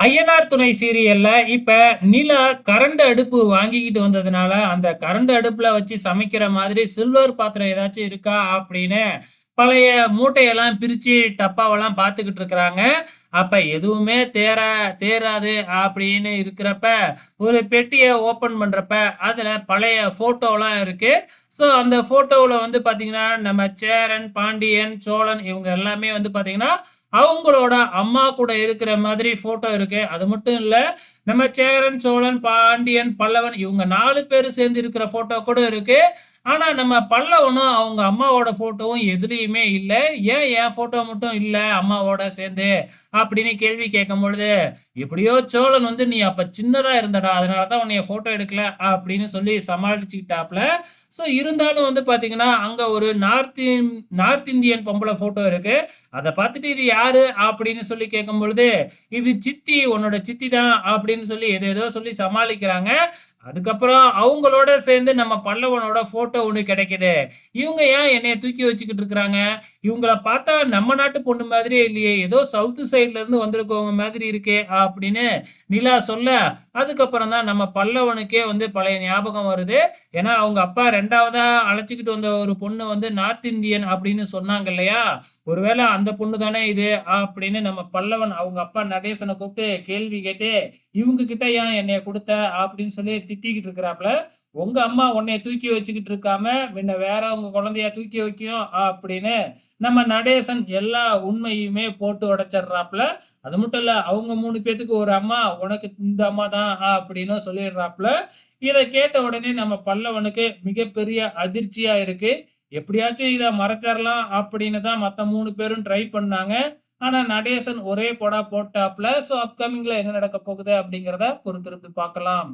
INR துணை சீரியல்ல இப்ப நிலா கரண்ட் அடுப்பு வாங்கிக்கிட்டு வந்ததுனால, அந்த கரண்ட் அடுப்புல வச்சு சமைக்கிற மாதிரி சில்வர் பாத்திரம் ஏதாச்சும் இருக்கா அப்படின்னு பழைய மூட்டையெல்லாம் பிரிச்சு டப்பாவெல்லாம் பார்த்துக்கிட்டு இருக்கிறாங்க. அப்ப எதுவுமே தேறா தேராது அப்படின்னு இருக்கிறப்ப, ஒரு பெட்டியை ஓப்பன் பண்றப்ப, அதுல பழைய போட்டோலாம் இருக்கு. ஸோ அந்த போட்டோவில் வந்து பார்த்தீங்கன்னா, நம்ம சேரன், பாண்டியன், சோழன் இவங்க எல்லாமே வந்து பார்த்தீங்கன்னா, அவங்களோட அம்மா கூட இருக்கிற மாதிரி ஃபோட்டோ இருக்கு. அது மட்டும் இல்ல, நம்ம சேரன், சோழன், பாண்டியன், பல்லவன் இவங்க நாலு பேர் சேர்ந்து இருக்கிற ஃபோட்டோ கூட இருக்கு. ஆனா, நம்ம பல்லவனும் அவங்க அம்மாவோட ஃபோட்டோவும் எதுலேயுமே இல்லை "ஏன் என் ஃபோட்டோ மட்டும் இல்லை அம்மாவோட சேர்ந்து?" அப்படின்னு கேள்வி கேட்கும்பொழுது, "எப்படியோ சோழன் வந்து நீ அப்ப சின்னதா இருந்தடா. அதனால தான் உன்னைய ஃபோட்டோ எடுக்கல." அப்படின்னு சொல்லி சமாளிச்சுக்கிட்டாப்ல. ஸோ இருந்தாலும் வந்து பார்த்தீங்கன்னா, அங்க ஒரு நார்த் இன் நார்த் இந்தியன் பொம்பளை ஃபோட்டோ இருக்கு. அதை பார்த்துட்டு, "இது யாரு?" அப்படின்னு சொல்லி கேட்கும்பொழுது, "இது சித்தி, உன்னோட சித்தி தான்." அப்படின்னு சொல்லி ஏதேதோ சொல்லி சமாளிக்கிறாங்க. அதுக்கப்புறம் அவங்களோட சேர்ந்து நம்ம பல்லவனோட ஃபோட்டோ ஒன்று கிடைக்குது. "இவங்க ஏன் என்னைய தூக்கி வச்சுக்கிட்டு இருக்கிறாங்க? இவங்கள பார்த்தா நம்ம நாட்டு பொண்ணு மாதிரியே இல்லையே! ஏதோ சவுத்து சைடு சைட்ல இருந்து வந்திருக்கவங்க மாதிரி இருக்கே!" அப்படின்னு நிலா சொல்ல, அதுக்கப்புறம் தான் நம்ம பல்லவனுக்கே வந்து பழைய ஞாபகம் வருது. ஏன்னா, அவங்க அப்பா ரெண்டாவதா அழைச்சிக்கிட்டு வந்த ஒரு பொண்ணு வந்து நார்த் இந்தியன் அப்படின்னு சொன்னாங்க இல்லையா? ஒருவேளை அந்த பொண்ணு தானே இது?" அப்படின்னு நம்ம பல்லவன் அவங்க அப்பா நடேசனை கூப்பிட்டு கேள்வி கேட்டு, "இவங்க கிட்ட ஏன் என்னைய கொடுத்த அப்படின்னு சொல்லி திட்டிக்கிட்டு இருக்கிறாப்ல. "உங்க அம்மா உன்னைய தூக்கி வச்சுக்கிட்டு இருக்காம, பின்ன வேறவங்க குழந்தைய தூக்கி வைக்கும்?" அப்படின்னு நம்ம நடேசன் எல்லா உண்மையுமே போட்டு உடைச்சிடுறாப்புல அது மட்டும் இல்ல, அவங்க மூணு பேத்துக்கு ஒரு அம்மா, உனக்கு இந்த அம்மா தான் அப்படின்னு சொல்லிடுறாப்புல இதை கேட்ட உடனே நம்ம பல்லவனுக்கு மிகப்பெரிய அதிர்ச்சியா இருக்கு. எப்படியாச்சும் இதை மறைச்சிடலாம் அப்படின்னு தான் மற்ற மூணு பேரும் ட்ரை பண்ணாங்க. ஆனா, நடேசன் ஒரே படா போட்டாப்ல. ஸோ அப்கமிங்ல என்ன நடக்க போகுது அப்படிங்கிறத பொறுத்திருந்து பார்க்கலாம்.